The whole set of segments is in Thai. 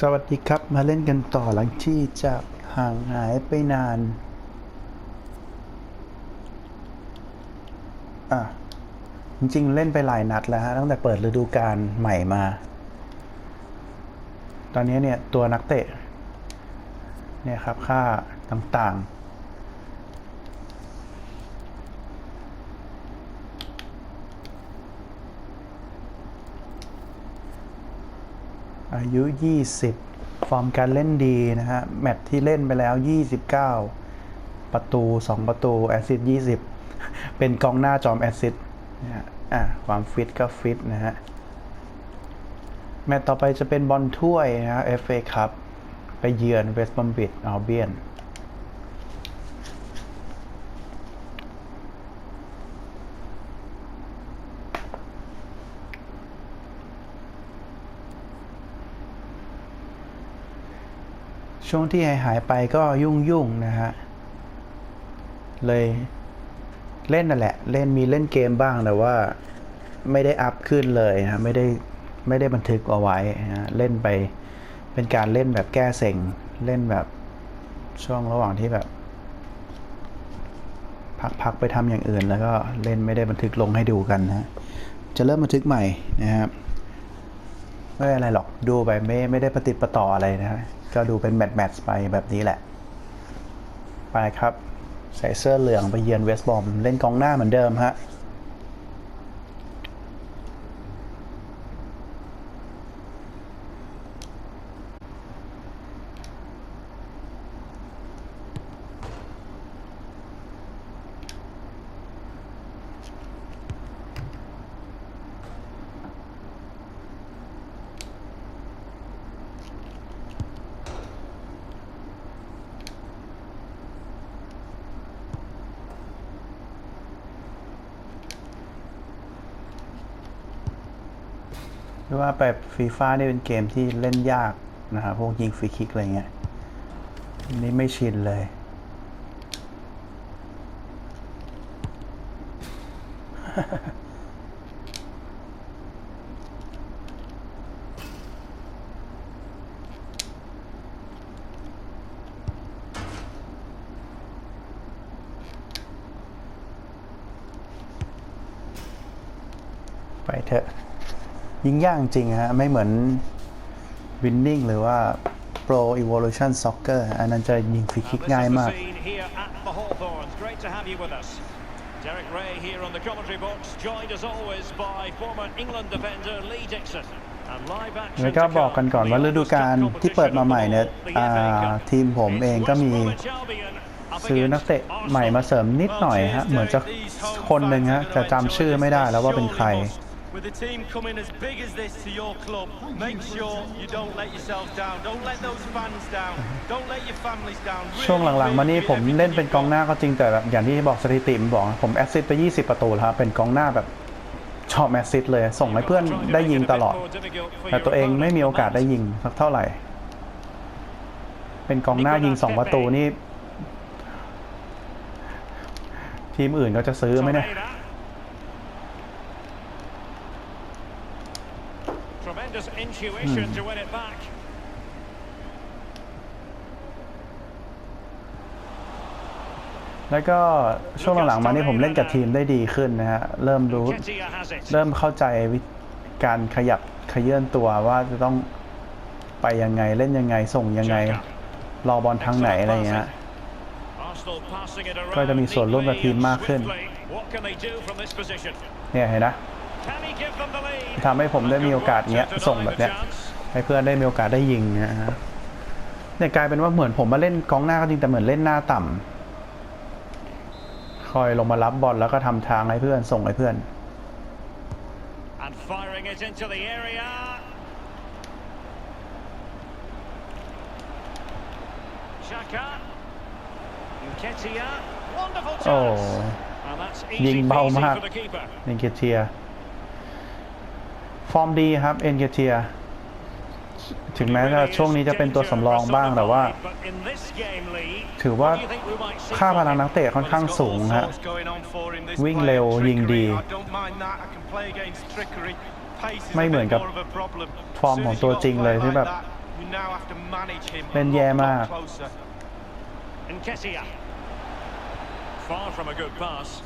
สวัสดีครับมาเล่นกันต่อหลังที่จะห่างหายไปนาน อะ จริงๆ เล่นไปหลายนัดแล้วฮะ ตั้งแต่เปิดฤดูกาลใหม่มา ตอนนี้เนี่ย ตัวนักเตะ เนี่ยครับ ค่าต่างๆ อายุ 20 ฟอร์มการเล่นดีนะฮะ แมตช์ที่เล่นไปแล้ว 29 ประตู 2 ประตู แอสซิสต์20 เป็นกองหน้าจอมแอสซิสต์นะฮะอะความฟิตก็ฟิตนะฮะ แมตช์ต่อไปจะเป็นบอลถ้วยนะฮะ FA ครับไปเยือนเวสต์บอมบิดอัลเบียน ช่วงที่หายหายไปก็ยุ่งยุ่งๆนะฮะ เลยเล่นนั่นแหละ เล่นมีเล่นเกมบ้างแต่ว่าไม่ได้อัพขึ้นเลยนะไม่ได้ไม่ได้บันทึกเอาไว้นะเล่นไปเป็นการเล่นแบบแก้เซ็งเล่นแบบช่วงระหว่างที่แบบ พักๆไปทำอย่างอื่น แล้วก็เล่นไม่ได้บันทึกลงให้ดูกันนะจะเริ่มบันทึกใหม่นะครับไม่อะไรหรอกดูไปไม่ไม่ได้ปฏิดประต่ออะไรนะฮะ ก็ดูเป็นแมตช์แมตช์ไปแบบนี้แหละ ไปครับ ใส่เสื้อเหลืองไปเยือนเวสต์บอมเล่นกองหน้าเหมือนเดิมฮะือว่าแบบฟีฟ่านี่เป็นเกมที่เล่นยากนะครับ พวกยิงฟรีคิกอะไรเงี้ยนี่ไม่ชินเลยไป ยิงยากจริงฮะ ไม่เหมือน Winning หรือว่า Pro Evolution Soccer อันนั้นจะยิงฟรีคิก And this ง่าย is the มาก scene here at the Hawthorns. Great to have you with us. Derek Ray here on the commentary box, joined as always by former England defender Lee Dixon. And live action แล้วก็ to บอกกันก่อน come ว่า from ฤ the ดูกาล oldest ที่เปิดมาใหม่เนี่ย competition อ่ of all, the FA า Cup. ทีมผมเองก็มี It's West Bromwich Albion up ซื้อ against นักเตะใหม่มาเสริมนิดหน่อยฮะ เหมือนจะคนหนึ่งฮะจะจำชื่อไม่ได้แล้วว่าเป็นใคร With a team coming as big as this to your club, make sure you don't let yourself down. Don't let those fans down. Don't let your families down. ช่วง Really, หลังๆ มานี่ really ผม give เล่น everything เป็นกองหน้าก็จริงแต่แบบอย่างที่บอกสถิติมันบอกนะผมแอสซิสต์ไป 20 ประตูแล้วครับเป็นกองหน้าแบบชอบแอสซิสต์เลย ส่งให้เพื่อนได้ยิงตลอด แต่ตัวเองไม่มีโอกาสได้ยิงสักเท่าไหร่ เป็นกองหน้ายิง 2 ประตูนี่ ทีมอื่นก็จะซื้อไหมเนี่ย Tremendous intuition to win it back. แล้วก็ช่วงหลังๆมานี่ผมเล่นกับทีมได้ดีขึ้นนะฮะ เริ่มรู้ Ketia has it. เริ่มเข้าใจวิธีการขยับขยื่นตัวว่าจะต้องไปยังไงเล่นยังไงส่งยังไง รอบอลทางไหนอะไรอย่างเงี้ย Arsenal passing it around ก็จะมีส่วนร่วมกับทีมมากขึ้น swiftly. What can they do from this position? เนี่ยเห็นนะ Can he give them the lead? ทำให้ผมได้มีโอกาสเงี้ยส่งแบบเนี้ยให้เพื่อนได้มีโอกาสได้ยิงนะฮะเนี่ยกลายเป็นว่าเหมือนผมมาเล่นกองหน้าก็จริงแต่เหมือนเล่นหน้าต่ำคอยลงมารับบอลแล้วก็ทำทางให้เพื่อนส่งให้เพื่อน And firing it into the area. Xhaka. Nketiah. Wonderful โอ้ chance. And that's ยิง easy เบา peasy มาก for the keeper. เอ็นเกเทีย ฟอร์มดีครับเอ็นเกเทียถึงแม้จะช่วงนี้จะเป็นตัวสำรองบ้างแต่ว่า ถือว่าค่าพลังนักเตะค่อนข้างสูงฮะวิ่งเร็วยิงดี ไม่เหมือนกับฟอร์มของตัวจริงเลยที่แบบเป็นแย่มาก Far from a good pass.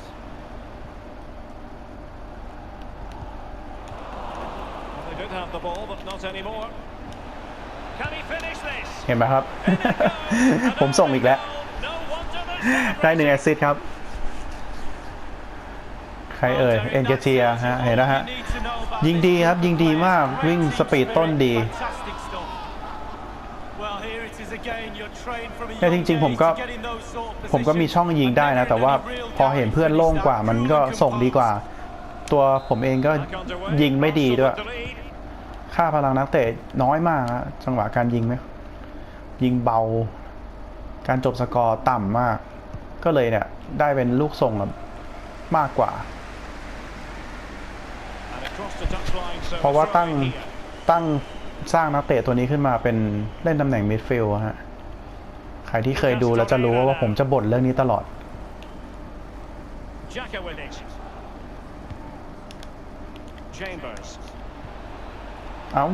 Well, they did have the ball, but not anymore. Can he finish this? เห็นไหมครับ In it goes. ผมส่งอีกแล้ว No wonder they're ได้หนึ่งแอ celebrating. สซิสต์ครับ ใครเอ่ย เอ็นเกเจียฮะ เห็นนะฮะ You need to know about ยิงดีครับ ยิงดีมาก วิ่งสปีดต้นดี Fantastic stuff. Well, here it is again. You're trained from a แต่จ young ริงๆผมก็ age to get in those sort of ผมก็มี positions. ช่องยิงได้นะ แต่ว่าพอเห็นเพื่อนโล่งกว่ามันก็ส่งดีกว่า ตัวผมเองก็ Back underway. ยิงไม่ดีด้วย Arsenal with the lead. ค่าพลังนักเตะน้อยมากจังหวะการยิงไหมยิงเบา การจบสกอร์ต่ำมาก ก็เลยเนี่ย ได้เป็นลูกส่งมากกว่า เพราะว่าตั้งตั้งสร้างนักเตะตัวนี้ขึ้นมาเป็นเล่นตำแหน่งมิดฟิลด์ฮะ ใครที่เคยดูแล้วจะรู้ว่าผมจะบ่นเรื่องนี้ตลอด Jacka with it. Chambers. เอ้า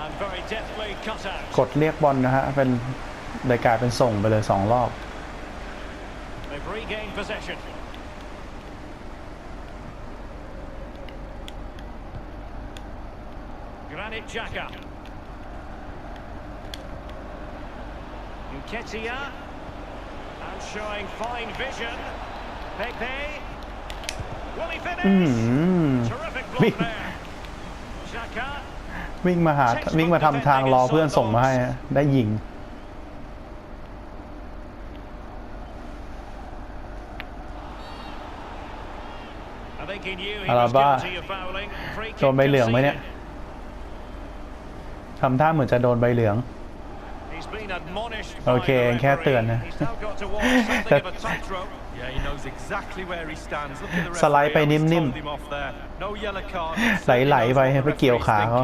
And very deftly cut out. กดเรียกบอลนะฮะ เป็นเลยกลายเป็นส่งไปเลยสองรอบ They've regained possession. Granit Xhaka. Nketiah. And showing fine vision. Pepe. Will he อื finish? ม Terrific วิ่ง block there. Xhaka. วิ่งมาหาวิ่งมาทำทางรอเพื่อนส่งมาให้ฮะได้ยิง I think he knew he was Alaba. guilty of fouling. Free โดน kick ใบเหลืองไหมเนี่ย conceded. ทำท่าเหมือนจะโดนใบเหลือง He's been admonished โอ by เค the แค่เตือน referee. นะ He's now got to walk something of a tightrope. Yeah, he knows exactly where he stands. Look at the สไลด์ referee. ไป how he's นิ่ม told him off there. No yellow card. ไหลๆไปให้ไปเกี่ยวขาเขา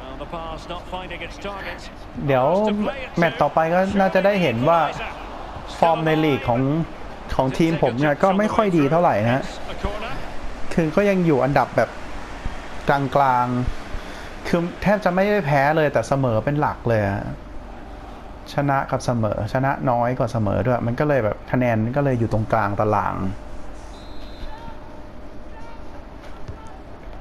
Well, the pass not finding its target. เดี๋ยวแมตช์ต่อไปก็น่าจะได้เห็นว่า ฟอร์มในลีกของของทีมผมเนี่ยก็ไม่ค่อยดีเท่าไหร่นะคือก็ยังอยู่อันดับแบบกลางๆ คือแทบจะไม่ได้แพ้เลยแต่เสมอเป็นหลักเลย ชนะกับเสมอ ชนะน้อยกว่าเสมอด้วย มันก็เลยแบบคะแนนก็เลยอยู่ตรงกลางตาราง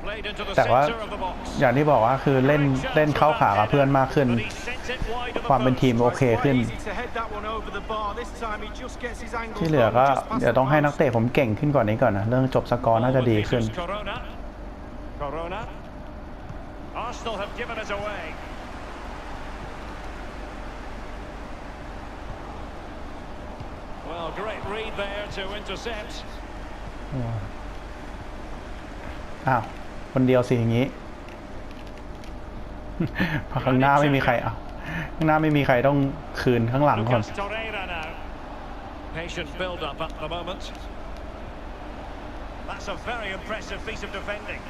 Played into the แต่ว่า centre of the box. อย่างที่บอกว่าคือเล่นเล่นเข้าขากับเพื่อนมากขึ้น But he sent it wide of the ความเป็น post. ทีมโอเค Quite ขึ้น easy to head that one over the bar. This time he just gets his angle ที่เหลือ wrong, ก็ just past เดี๋ยว the ต้องให้ post. นักเตะผมเก่งขึ้นกว่อนนี้ก่อนนะ เรื่องจบสกอร์น่าจะดีขึ้น Jesus Corona. Corona. Arsenal have given us away. Well, great read there to intercept. อ้าว คนเดียวสิอย่างนี้เพราะข้างหน้าไม่มีใครเอาข้างหน้าไม่มีใครต้องคืนข้างหลังก่อน Lucas Torreira now. Patient build-up at the moment. That's a very impressive piece of defending.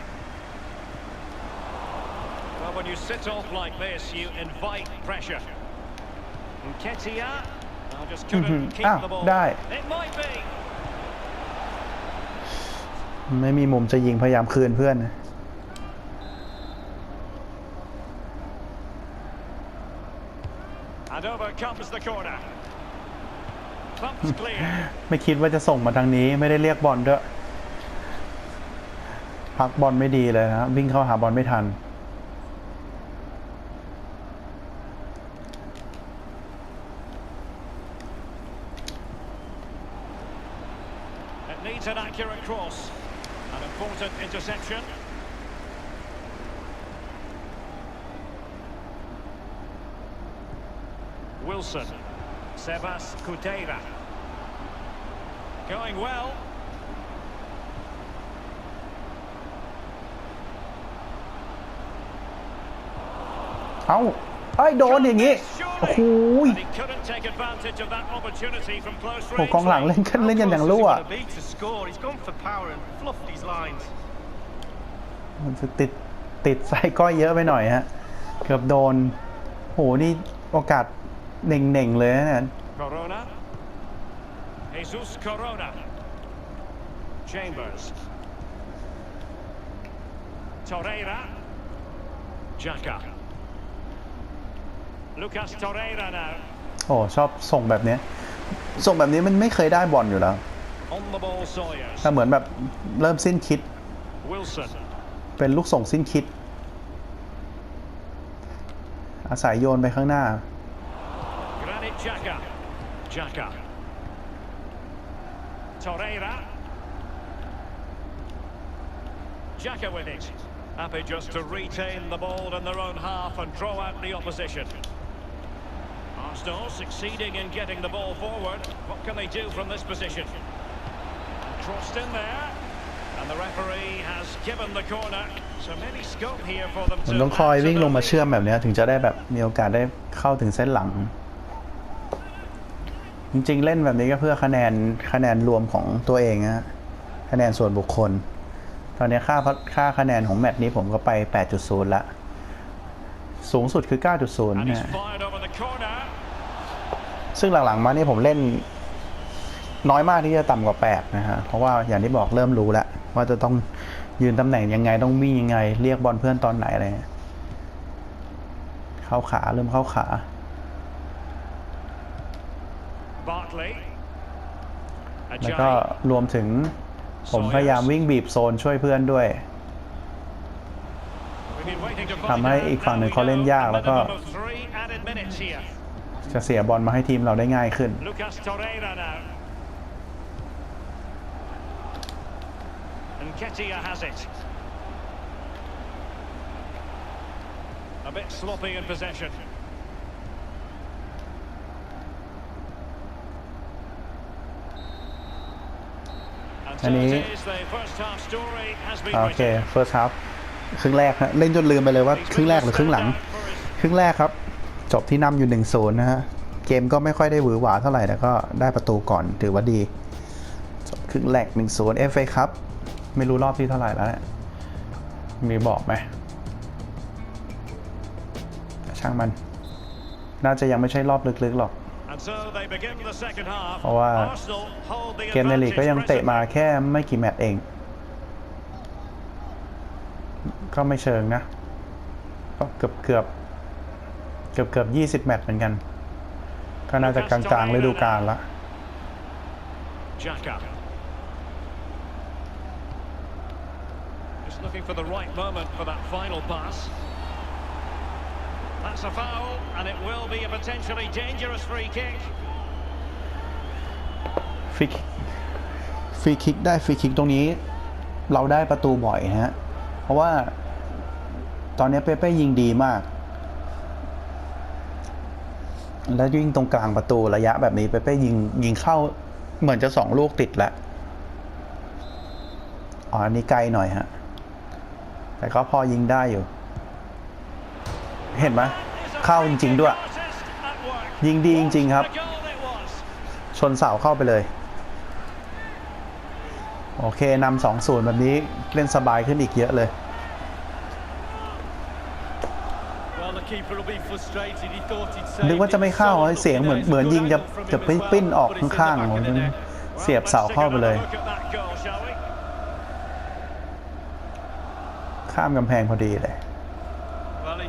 Well, when you sit off like this, you invite pressure. Nketiah oh, just couldn't Mhm. keep Ah, the ball. ได้ It might be. ไม่มีมุมจะยิงพยายามคืนเพื่อนนะ And over comes the corner. Thumped clear. ไม่คิดว่าจะส่งมาทางนี้ไม่ได้เรียกบอลด้วย พักบอลไม่ดีเลยนะวิ่งเข้าหาบอลไม่ทัน Wilson. Sebas Kuteira. Going well. เอ้าไอ้ยโดนอย่างนี้โอ้โห And he couldn't take advantage of that opportunity from close โอ้ range. กองหลังเล่นกันเล่นกันอย่าง Close รั่ is ว he gonna be to score? He's gone for power and fluffed his lines. มันจะติดติดใส่ก้อยเยอะไปหน่อยฮะ เกือบโดนโหนี่โอกาส เน่งๆเลยนะเนี่ย Corona. Jesus Corona. Chambers. Torreira. Xhaka. Lucas Torreira now. โอ้ชอบส่งแบบเนี้ยส่งแบบนี้มันไม่เคยได้บอลอยู่แล้ว On the ball, Sawyers. แต่เหมือนแบบเริ่มสิ้นคิด Wilson. เป็นลูกส่งสิ้นคิด อาศัยโยนไปข้างหน้า Granit Xhaka. Xhaka. Torreira. Xhaka with it. Happy just to retain the ball in their own half and draw out the opposition. Arsenal succeeding in getting the ball forward. What can they do from this position? And crossed in there. And the referee has given the corner. So maybe scope here for them ผม to ต้องคอยวิ่งลงมา absolutely เชื่อมแบบเนี้ยถึงจะได้แบบมีโอกาสได้เข้าถึงเส้นหลัง จริงๆ เล่นแบบนี้ก็เพื่อคะแนนคะแนนรวมของตัวเองนะฮะคะแนนส่วนบุคคล ตอนนี้ค่าพัดค่าคะแนนของแมตช์นี้ผมก็ไป 8.0 ละ สูงสุดคือ 9.0 And he's นะ fired over the corner. ซึ่งหลังๆมานี่ผมเล่นน้อยมากที่จะต่ำกว่า 8 นะฮะ เพราะว่าอย่างที่บอกเริ่มรู้แล้ว ว่าจะต้องยืนตำแหน่งยังไงต้องวิ่งยังไง เรียกบอลเพื่อนตอนไหนอะไรเงี้ยเข้าขาเริ่มเข้าขา แล้วก็ Ajayi. รวมถึงผมพยายามวิ่งบีบโซนช่วยเพื่อนด้วย We've been waiting to ทำ find ให้ out. อีกฝั่งหนึ่ง Now เขา we เล่น know ยาก a แล้วก็ minimum of three added minutes here. จะเสียบอลมาให้ทีมเราได้ง่ายขึ้น Lucas Torreira now. And Ketia has it. A bit sloppy in possession. อันนี้ it is, the first half story has been โอเค written. first half ครึ่งแรกฮะเล่นจนลืมไปเลยว่าครึ่งแรกหรือครึ่งหลัง ครึ่งแรกครับ จบที่นำอยู่1นศูนย์นะฮะ เกมก็ไม่ค่อยได้หวือหวาเท่าไหร่แต่ก็ได้ประตูก่อนถือว่าดี จบครึ่งแรก1นศูนย์เอฟเอครับ ไม่รู้รอบที่เท่าไหร่แล้วเนี่ยมีบอกไหมแต่ช่างมัน น่าจะยังไม่ใช่รอบลึกๆหรอก And so they begin the second half. เพราะว่า Arsenal hold the เกมในลีกก็ยังเตะมา advantage แค่ไม่กี่แมตช์เอง ก็ไม่เชิงนะก็เกือบเกือบเกือบเกือบยี่สิบแมตช์เหมือนกัน ก็น่าจะกลางๆฤดูกาลละ Xhaka. Just looking for the right moment for that final pass. That's a foul, and it will be a potentially dangerous free kick. ฟรีคิกฟรีคิกได้ฟรีคิกตรงนี้ เราได้ประตูบ่อยนะฮะ เพราะว่าตอนนี้เปเป้ยิงดีมาก แล้วยิงตรงกลางประตูระยะแบบนี้เปเป้ยิงยิงเข้าเหมือนจะสองลูกติดแล้วอ๋ออันนี้ไกลหน่อยฮะ แต่ก็พอยิงได้อยู่ เห็นไหมเข้าจริง ๆ ด้วย ยิงดีจริง ๆ ครับ ชนเสาเข้าไปเลย โอเคนำสองศูนย์แบบนี้เล่นสบายขึ้นอีกเยอะเลย นึกว่าจะไม่เข้าเสียงเหมือนเหมือนยิงจะจะปิ้นปิ้นออกข้างๆเสียบเสาเข้าไปเลย ข้ามกำแพงพอดีเลย Well,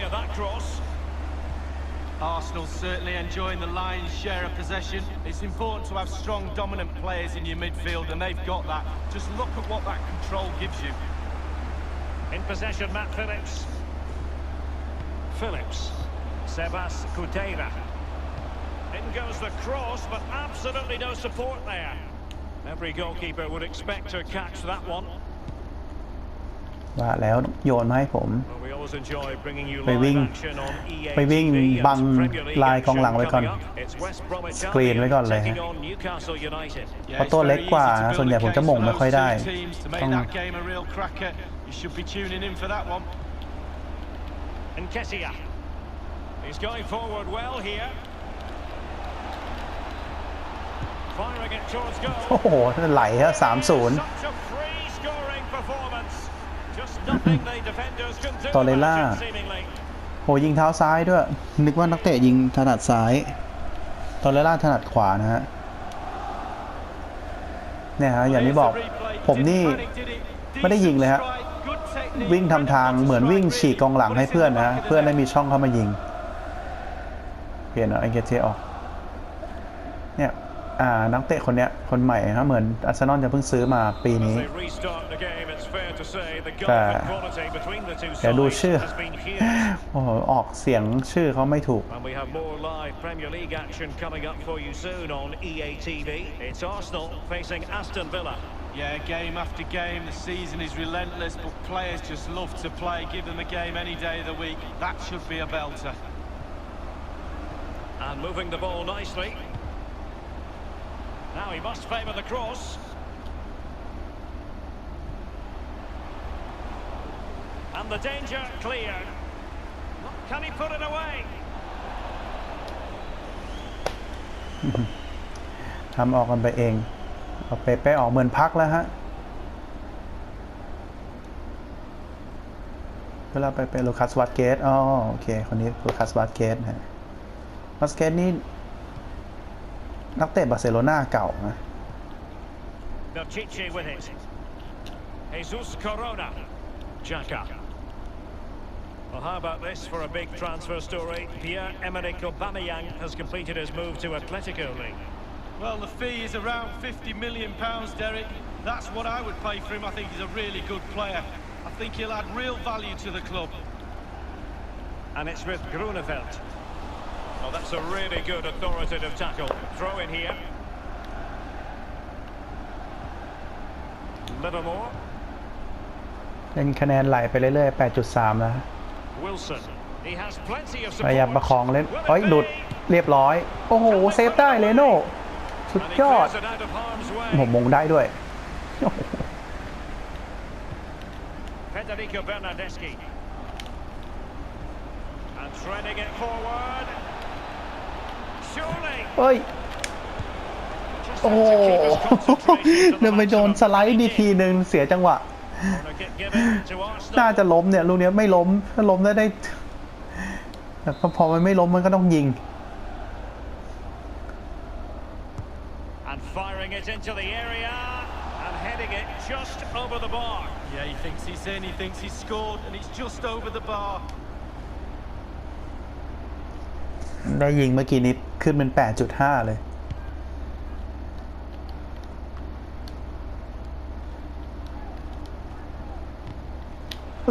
Arsenal certainly enjoying the lion's share of possession. It's important to have strong, dominant players in your midfield, and they've got that. Just look at what that control gives you. In possession, Matt Phillips. Phillips. Sebas Kuteira. In goes the cross, but absolutely no support there. Every goalkeeper would expect to catch that one. ว่าแล้วโยนมาให้ผม Well, we always enjoy bringing you ไปวิ่ง live action on EA ไปวิ่ง TV and บัง Premier League ลายกองหลังไว้ก่อน action coming up. It's West Bromwich สกรีนไว้ก่อนเลย taking on Newcastle United. Yeah, เพราะ it's ตัวเล็ก very กว่า easy to นะ build ส่วนใหญ่ a ผม case จะหม่ง for ไม่ค่อย those ได้ two teams to make ต้อง that game a real cracker. You should be tuning in for that one. And Ketia. He's going forward well here. Firing it towards โอ้ goal. โหไหลฮะสามศูนย์ Such a free scoring performance. Just nothing the defenders can do Torreira. about it, seemingly. โหยิงเท้าซ้ายด้วย นึกว่านักเตะยิงถนัดซ้าย ตอนเรล่าถนัดขวานะฮะ เนี่ยฮะอย่างที่บอก ผมนี่ไม่ได้ยิงเลยฮะ วิ่งทำทางเหมือนวิ่งฉีกกองหลังให้เพื่อนนะฮะเพื่อนได้มีช่องเข้ามายิง เปลี่ยนเอาไอเกเทออก เนี่ยอ่านักเตะคนเนี้ยคนใหม่นะเหมือนอาร์เซนอลจะเพิ่งซื้อมาปี As นี้ they restart the game, it's fair to say the gulf แต่ in quality between the two เดี๋ยวดู sides ชื่อ has been huge. โอ้โหออกเสียงชื่อเขาไม่ถูก And we have more live Premier League action coming up for you soon on EA TV. It's Arsenal facing Aston Villa. Yeah, game after game, the season is relentless, but players just love to play. Give them a game any day of the week. That should be a belter. And moving the ball nicely. Now he must favour the cross. And the danger cleared. Can he put it away? ทำออกกันไปเอง เอาเปเป้ออกเหมือนพักแล้วฮะ เวลาไปเป็นลูคัสวัตเกตอ๋อโอเค คนนี้ลูคัสวัตเกตนะวัตเกตนี่ นักเตะบาร์เซโลนาเก่านะ Chichi with it. Jesus Corona. Xhaka. Well, how about this for a big transfer story? Pierre-Emerick Aubameyang has completed his move to Atletico League. Well, the fee is around 50 million pounds, Derek. That's what I would pay for him. I think he's a really good player. I think he'll add real value to the club. And it's with Grunewald. Oh, that's a really good authoritative tackle. Throw in here. Livermore. เป็นคะแนนไหลไปเรื่อยๆ 8.3 แล้ว Wilson. He has plenty of พยายาม support. ประคองเล่น Will it เฮ้ยหลุด be? เรียบร้อย โอ้โห เซฟได้เลโน่สุด And he ยอด clears it out of harm's ผม way. มงได้ด้วย Federico Bernardeschi. And threading it forward. Surely. เฮ้ย Just โอ้ had โห to keep his concentration to เดิน the ไปโดน maximum. สไลด์ดีทีหนึ่งเสียจังหวะ Corner kick given to น่า Arsenal. จะล้มเนี่ยลูกเนี้ยไม่ล้มถ้าล้มได้ได้แต่พอมันไม่ล้มมันก็ต้องยิง And firing it into the area. And heading it just over the bar. Yeah, he thinks he's in, he thinks he's scored, and it's just over the bar. ได้ยิงเมื่อกี้นี้ขึ้นเป็น 8.5 เลย อ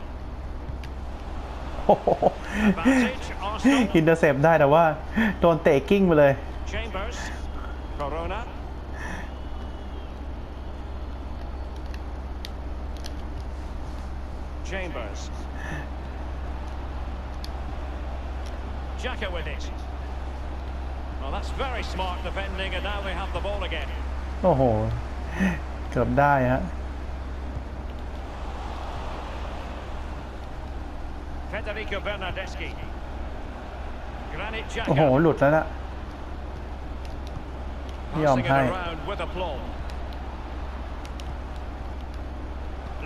โอ้โห Advantage, Arsenal. อินเตอร์เซปได้แต่ว่า โดนเตะกิ้งไปเลย Chambers. Corona. Chambers. Xhaka with it. Well, that's very smart defending, and now they have the ball again. โอ้โห เกือบได้ฮะ Federico Bernardeschi. Granit โอ้โห Xhaka. หลุดแล้วนะ ไม่ยอม Passing it ให้ around with aplomb.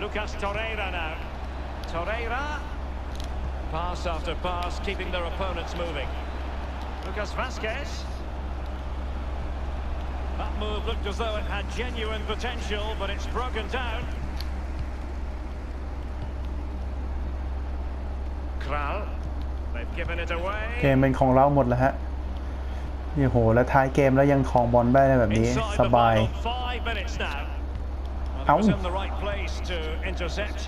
Lucas Torreira now. Torreira. Pass after pass, keeping their opponents moving. Lucas Vasquez. That move looked as though it had genuine potential, but it's broken down. เกมเป็นของเราหมดแล้วฮะนี่โห แล้วท้ายเกมแล้วยังของบอลได้แบบนี้ Inside ส the บาย final five minutes now. Well, Ow. he was in the right place to intercept.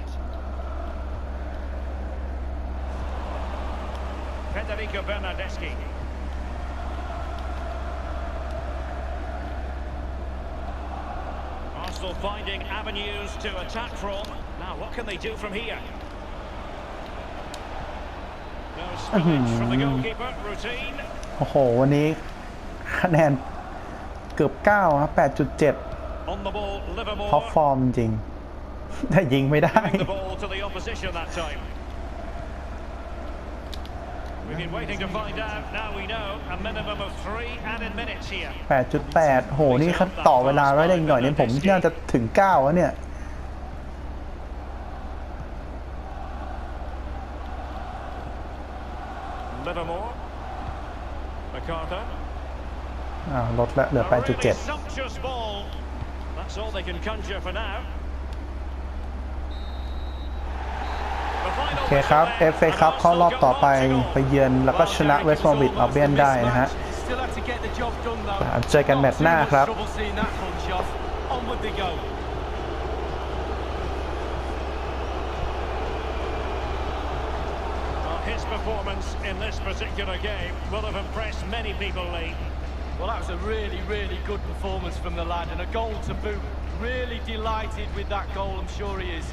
Federico Bernardeschi. Arsenal finding avenues to attack from. Now, what can they do from here? No spillage from the goalkeeper. Routine. โอ้โห วันนี้คะแนนเกือบ 9 ครับ 8.7 On the ball, Livermore. ท็อปฟอร์มจริงๆแต่ยิงไม่ได้ Giving the ball to the opposition that time. We've been waiting to find out. Now we know a minimum of three added minutes here. 8.8 โห นี่ครับต่อเวลาไว้ได้อีกหน่อยเนี่ยผมน่าจะถึง 9 แล้วเนี่ย Livermore. MacArthur. อ้าว ลดแล้วเหลือ A really 8.7 sumptuous ball. That's all they can conjure for now. The final โอเคครับ whistle FA then, ครับ and เข้ารอบ Arsenal ต่อ go ไป on to goal. ไปเยือนแล้วก็ชนะเวสต์บรอมบิดอัลเบียนได้นะฮะ Still had to get the job done though. อ่าเจอกันแมตช์หน้าครับ Not too much trouble seeing that punch off. Onward they go. Well, his performance in this particular game will have impressed many people, Lee. Well, that was a really, really good performance from the lad and a goal to boot. Really delighted with that goal, I'm sure he is.